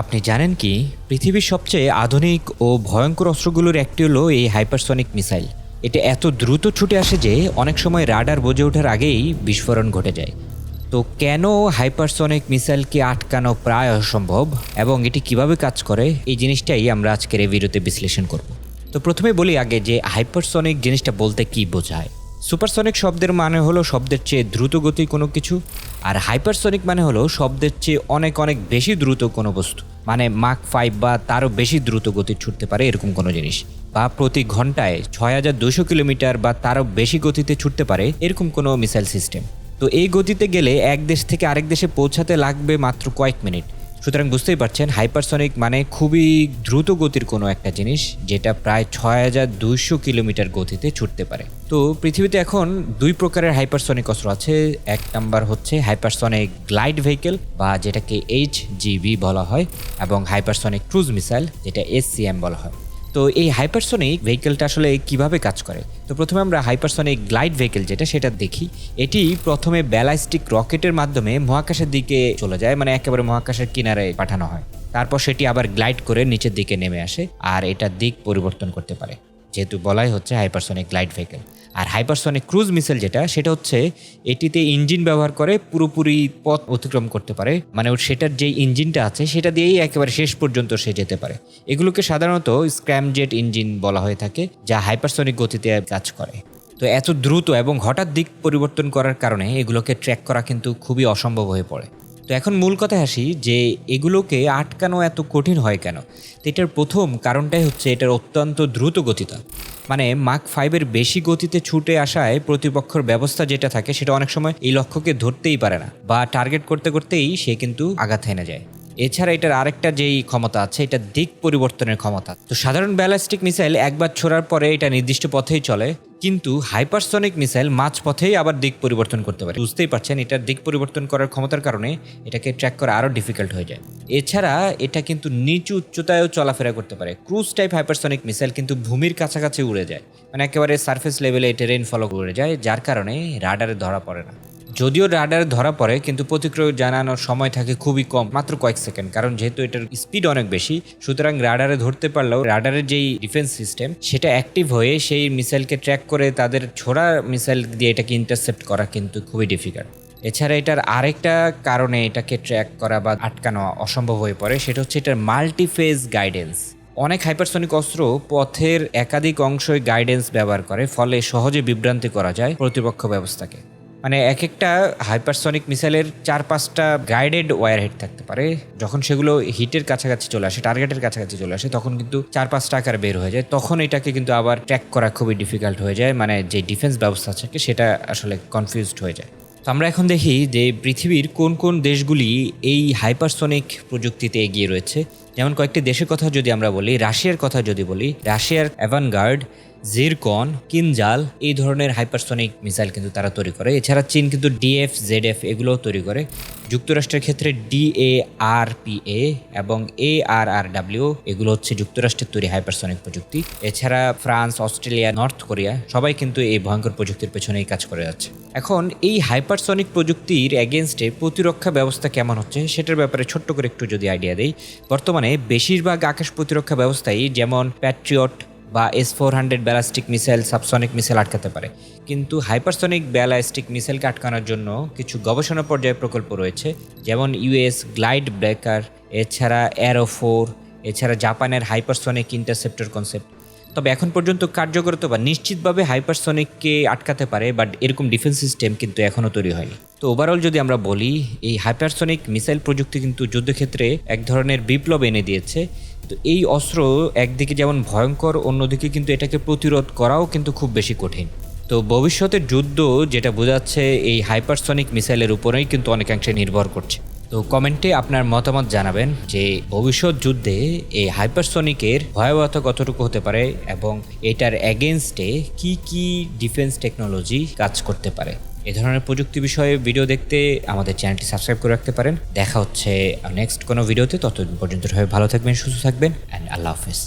আপনি জানেন কি, পৃথিবীর সবচেয়ে আধুনিক ও ভয়ঙ্কর অস্ত্রগুলোর একটি হলো এই হাইপারসনিক মিসাইল। এটা এত দ্রুত ছুটে আসে যে অনেক সময় রাডার বোঝে ওঠার আগেই বিস্ফোরণ ঘটে যায়। তো কেন হাইপারসনিক মিসাইলকে আটকানো প্রায় অসম্ভব এবং এটি কীভাবে কাজ করে, এই জিনিসটাই আমরা আজকের এই ভিডিওতে বিশ্লেষণ করব। তো প্রথমে বলি আগে যে হাইপারসনিক জিনিসটা বলতে কি বোঝায়। সুপারসনিক শব্দের মানে হলো শব্দের চেয়ে দ্রুত গতি কোনো কিছু। আর হাইপারসনিক মানে হলো শব্দের চেয়ে অনেক অনেক বেশি দ্রুত কোনো বস্তু। মানে মাক ফাইভ বা তারও বেশি দ্রুত গতি ছুটতে পারে এরকম কোনো জিনিস। বা প্রতি ঘন্টায় ছয় হাজার দুশো কিলোমিটার বা তারও বেশি গতিতে ছুটতে পারে এরকম কোনো মিসাইল সিস্টেম তো এই গতিতে গেলে এক দেশ থেকে আরেক দেশে পৌঁছাতে লাগবে মাত্র কয়েক মিনিট। সুতরাং বুঝতেই পারছেন হাইপারসনিক মানে খুবই দ্রুত গতির কোনো একটা জিনিস যেটা প্রায় ছয় হাজার দুইশো কিলোমিটার গতিতে ছুটতে পারে। তো পৃথিবীতে এখন দুই প্রকারের হাইপারসনিক অস্ত্র আছে, এক নাম্বার হচ্ছে হাইপারসনিক গ্লাইড ভেহিকেল বা যেটাকে এইচ জিবি বলা হয় এবং হাইপারসনিক ক্রুজ মিসাইল যেটা এসসিএম বলা হয়। তো এই হাইপারসোনিক ভেহিকেলটা আসলে কীভাবে কাজ করে? তো প্রথমে আমরা হাইপারসোনিক গ্লাইড ভেহিকেল যেটা, সেটা দেখি। এটি প্রথমে ব্যালাইস্টিক রকেটের মাধ্যমে মহাকাশের দিকে চলে যায় মানে একেবারে মহাকাশের কিনারে পাঠানো হয়। তারপর সেটি আবার গ্লাইড করে নিচের দিকে নেমে আসে, আর এটা দিক পরিবর্তন করতে পারে। যেহেতু বলাই হচ্ছে হাইপারসোনিক গ্লাইড ভেহিকেল আর হাইপারসনিক ক্রুজ মিসাইল যেটা, সেটা হচ্ছে এটিতে ইঞ্জিন ব্যবহার করে পুরোপুরি পথ অতিক্রম করতে পারে। মানে সেটার যে ইঞ্জিনটা আছে, সেটা দিয়েই একেবারে শেষ পর্যন্ত সে যেতে পারে। এগুলোকে সাধারণত স্ক্র্যামজেট ইঞ্জিন বলা হয়ে থাকে, যা হাইপারসনিক গতিতে কাজ করে। তো এত দ্রুত এবং হঠাৎ দিক পরিবর্তন করার কারণে এগুলোকে ট্র্যাক করা কিন্তু খুবই অসম্ভব হয়ে পড়ে। তো এখন মূল কথায় আসি যে, এগুলোকে আটকানো এত কঠিন হয় কেন? তো এটার প্রথম কারণটাই হচ্ছে এটার অত্যন্ত দ্রুত গতিতা। মানে মাক ফাইভের বেশি গতিতে ছুটে আসায় প্রতিপক্ষর ব্যবস্থা যেটা থাকে সেটা অনেক সময় এই লক্ষ্যকে ধরতেই পারে না বা টার্গেট করতে করতেই সে কিন্তু আঘাত হেনে যায়। এছাড়া এটার আরেকটা যেই ক্ষমতা আছে, এটা দিক পরিবর্তনের ক্ষমতা। তো সাধারণ ব্যালাস্টিক মিসাইল একবার ছোড়ার পরে এটা নির্দিষ্ট পথেই চলে। কিন্তু হাইপারসনিক মিসাইল মাঝপথেই আবার দিক পরিবর্তন করতে পারে। বুঝতেই পারছেন, এটার দিক পরিবর্তন করার ক্ষমতার কারণে এটাকে ট্র্যাক করা আরও ডিফিকাল্ট হয়ে যায়। এছাড়া এটা কিন্তু নিচু উচ্চতায়ও চলাফেরা করতে পারে। ক্রুজ টাইপ হাইপারসনিক মিসাইল কিন্তু ভূমির কাছাকাছি উড়ে যায়। মানে একেবারে সার্ফেস লেভেলে টেরেন ফলো করে যায়, যার কারণে রাডারে ধরা পড়ে না। যদিও রাডার ধরা পড়ে, কিন্তু প্রতিক্রিয়া জানানোর সময় থাকে খুবই কম, মাত্র কয়েক সেকেন্ড। কারণ যেহেতু এটার স্পিড অনেক বেশি, সুতরাং রাডারে ধরতে পারলেও রাডারের যেই ডিফেন্স সিস্টেম সেটা অ্যাক্টিভ হয়ে সেই মিসাইলকে ট্র্যাক করে তাদের ছোড়া মিসাইল দিয়ে এটাকে ইন্টারসেপ্ট করা কিন্তু খুবই ডিফিকাল্ট এছাড়া এটার আরেকটা কারণে এটাকে ট্র্যাক করা বা আটকানো অসম্ভব হয়ে পড়ে, সেটা হচ্ছে এটার মাল্টিফেজ গাইডেন্স অনেক হাইপারসনিক অস্ত্র পথের একাধিক অংশই গাইডেন্স ব্যবহার করে, ফলে সহজে বিভ্রান্তি করা যায় প্রতিপক্ষ ব্যবস্থাকে। মানে এক একটা হাইপারসনিক মিসাইলের চার পাঁচটা গাইডেড ওয়ার হেড থাকতে পারে। যখন সেগুলো হিটের কাছাকাছি চলে আসে টার্গেটের কাছাকাছি চলে আসে, তখন কিন্তু চার পাঁচটা আকার বের হয়ে যায়। তখন এটাকে কিন্তু আবার ট্র্যাক করা খুবই ডিফিকাল্ট হয়ে যায়। মানে যে ডিফেন্স ব্যবস্থা থাকে সেটা আসলে কনফিউজড হয়ে যায়। তো আমরা এখন দেখি যে পৃথিবীর কোন কোন দেশগুলি এই হাইপারসনিক প্রযুক্তিতে এগিয়ে রয়েছে। যেমন কয়েকটি দেশের কথা যদি আমরা বলি, রাশিয়ার কথা যদি বলি, রাশিয়ার অ্যাভানগার্ড জিরকন, কিনজাল এই ধরনের হাইপারসনিক মিসাইল কিন্তু তারা তৈরি করে। এছাড়া চীন কিন্তু ডিএফ জেড এফ এগুলোও তৈরি করে। যুক্তরাষ্ট্রের ক্ষেত্রে ডিএআরপিএ এবং এ আর আর ডাব্লিউ এগুলো হচ্ছে যুক্তরাষ্ট্রের তৈরি হাইপারসনিক প্রযুক্তি। এছাড়া ফ্রান্স, অস্ট্রেলিয়া, নর্থ কোরিয়া সবাই কিন্তু এই ভয়ঙ্কর প্রযুক্তির পেছনেই কাজ করে যাচ্ছে। এখন এই হাইপারসনিক প্রযুক্তির এগেনস্টে প্রতিরক্ষা ব্যবস্থা কেমন হচ্ছে সেটার ব্যাপারে ছোট্ট করে একটু যদি আইডিয়া দেই। বর্তমানে বেশিরভাগ আকাশ প্রতিরক্ষা ব্যবস্থাই যেমন প্যাট্রিয়ট বা S four hundred ballistic missile subsonic missile আটকাতে পারে। কিন্তু হাইপারসনিক ব্যালাস্টিক মিসাইলকে আটকানোর জন্য কিছু গবেষণা পর্যায়ে প্রকল্প রয়েছে, যেমন ইউএস গ্লাইড ব্রেকার এছাড়া অ্যারো ফোর এছাড়া জাপানের হাইপারসনিক ইন্টারসেপ্টর কনসেপ্ট তবে এখন পর্যন্ত কার্যকরতা বা নিশ্চিতভাবে হাইপারসনিককে আটকাতে পারে বাট এরকম ডিফেন্স সিস্টেম কিন্তু এখনও তৈরি হয়নি। তো ওভারঅল যদি আমরা বলি, এই হাইপারসনিক মিসাইল প্রযুক্তি কিন্তু যুদ্ধক্ষেত্রে এক ধরনের বিপ্লব এনে দিয়েছে। তো এই অস্ত্র একদিকে যেমন ভয়ঙ্কর, অন্যদিকে কিন্তু এটাকে প্রতিরোধ করাও কিন্তু খুব বেশি কঠিন। তো ভবিষ্যতের যুদ্ধ যেটা বোঝাচ্ছে এই হাইপারসনিক মিসাইলের উপরেই কিন্তু অনেকাংশে নির্ভর করছে। তো কমেন্টে আপনার মতামত জানাবেন যে ভবিষ্যৎ যুদ্ধে এই হাইপারসনিকের ভয়াবহতা কতটুকু হতে পারে এবং এটার এগেনস্টে কি কি ডিফেন্স টেকনোলজি কাজ করতে পারে। এ ধরনের প্রযুক্তি বিষয়ে ভিডিও দেখতে আমাদের চ্যানেলটি সাবস্ক্রাইব করে রাখতে পারেন। দেখা হচ্ছে নেক্সট কোনো ভিডিওতে ততদিন পর্যন্ত ভালো থাকবেন, সুস্থ থাকবেন অ্যান্ড আল্লাহ হাফেজ।